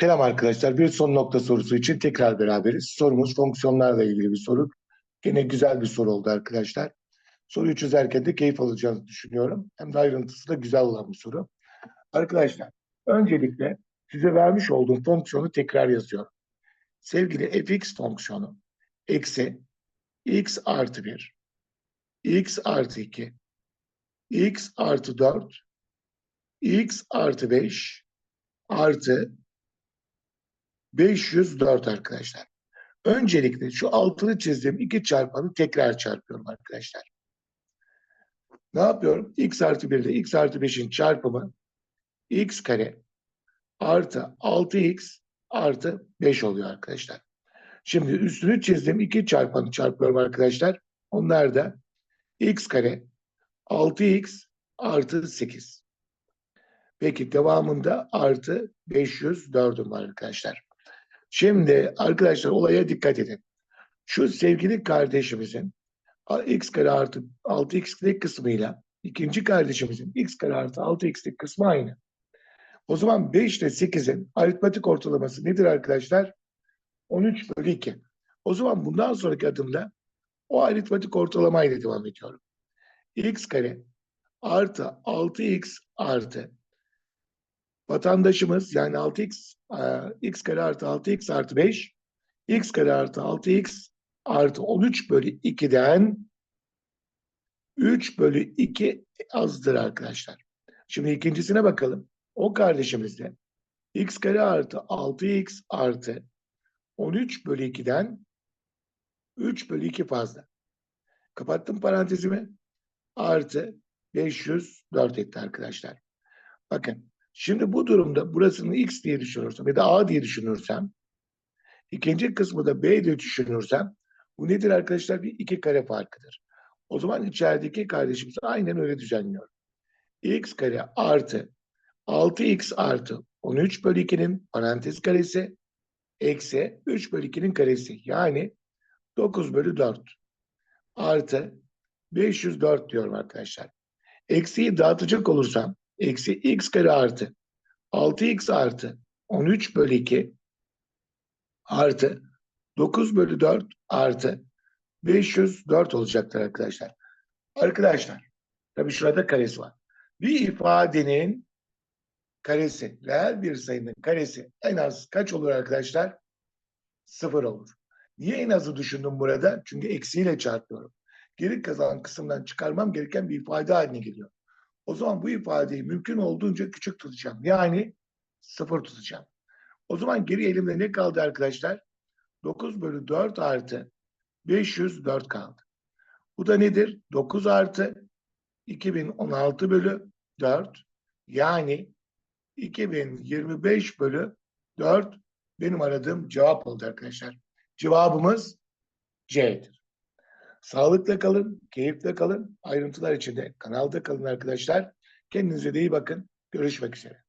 Selam arkadaşlar. Bir son nokta sorusu için tekrar beraberiz. Sorumuz fonksiyonlarla ilgili bir soru. Yine güzel bir soru oldu arkadaşlar. Soruyu çözerken de keyif alacağınızı düşünüyorum. Hem de ayrıntısı da güzel olan bir soru. Arkadaşlar, öncelikle size vermiş olduğum fonksiyonu tekrar yazıyorum. Sevgili fx fonksiyonu eksi x artı 1, x artı 2, x artı 4, x artı 5 artı 504 arkadaşlar. Öncelikle şu altını çizdiğim iki çarpanı tekrar çarpıyorum arkadaşlar. Ne yapıyorum? x artı 1 ile x artı 5'in çarpımı x kare artı 6x artı 5 oluyor arkadaşlar. Şimdi üstünü çizdiğim iki çarpanı çarpıyorum arkadaşlar. Onlar da x kare 6x artı 8. Peki devamında artı 504'üm var arkadaşlar. Şimdi arkadaşlar olaya dikkat edin. Şu sevgili kardeşimizin x kare artı 6x'lik kısmıyla ikinci kardeşimizin x kare artı 6x'lik kısmı aynı. O zaman 5 ile 8'in aritmetik ortalaması nedir arkadaşlar? 13 bölü 2. O zaman bundan sonraki adımda o aritmetik ortalamayla devam ediyorum. x kare artı 6x artı vatandaşımız yani 6x e, x kare artı 6x artı 5 x kare artı 6x artı 13 bölü 2'den 3 bölü 2 azdır arkadaşlar. Şimdi ikincisine bakalım. O kardeşimizde x kare artı 6x artı 13 bölü 2'den 3 bölü 2 fazla. Kapattım parantezimi. Artı 504 etti arkadaşlar. Bakın Şimdi bu durumda burasını x diye düşünürsem ya da a diye düşünürsem ikinci kısmı da b diye düşünürsem bu nedir arkadaşlar? Bir iki kare farkıdır. O zaman içerideki kardeşimiz aynen öyle düzenliyor. x kare artı 6x artı 13 bölü 2'nin parantez karesi eksi 3 bölü 2'nin karesi. Yani 9 bölü 4 artı 504 diyorum arkadaşlar. Eksiyi dağıtacak olursam eksi x kare artı 6x artı 13 bölü 2 artı 9 bölü 4 artı 504 olacaktır arkadaşlar. Arkadaşlar tabii şurada karesi var. Bir ifadenin karesi, reel bir sayının karesi en az kaç olur arkadaşlar? Sıfır olur. Niye en azı düşündüm burada? Çünkü eksiyle çarpıyorum. Geri kazanan kısımdan çıkarmam gereken bir ifade haline geliyor. O zaman bu ifadeyi mümkün olduğunca küçük tutacağım. Yani sıfır tutacağım. O zaman geri elimde ne kaldı arkadaşlar? 9 bölü 4 artı 504 kaldı. Bu da nedir? 9 artı 2016 bölü 4 yani 2025 bölü 4 benim aradığım cevap oldu arkadaşlar. Cevabımız C'dir. Sağlıkla kalın, keyifle kalın. Ayrıntılar için de kanalda kalın arkadaşlar. Kendinize de iyi bakın. Görüşmek üzere.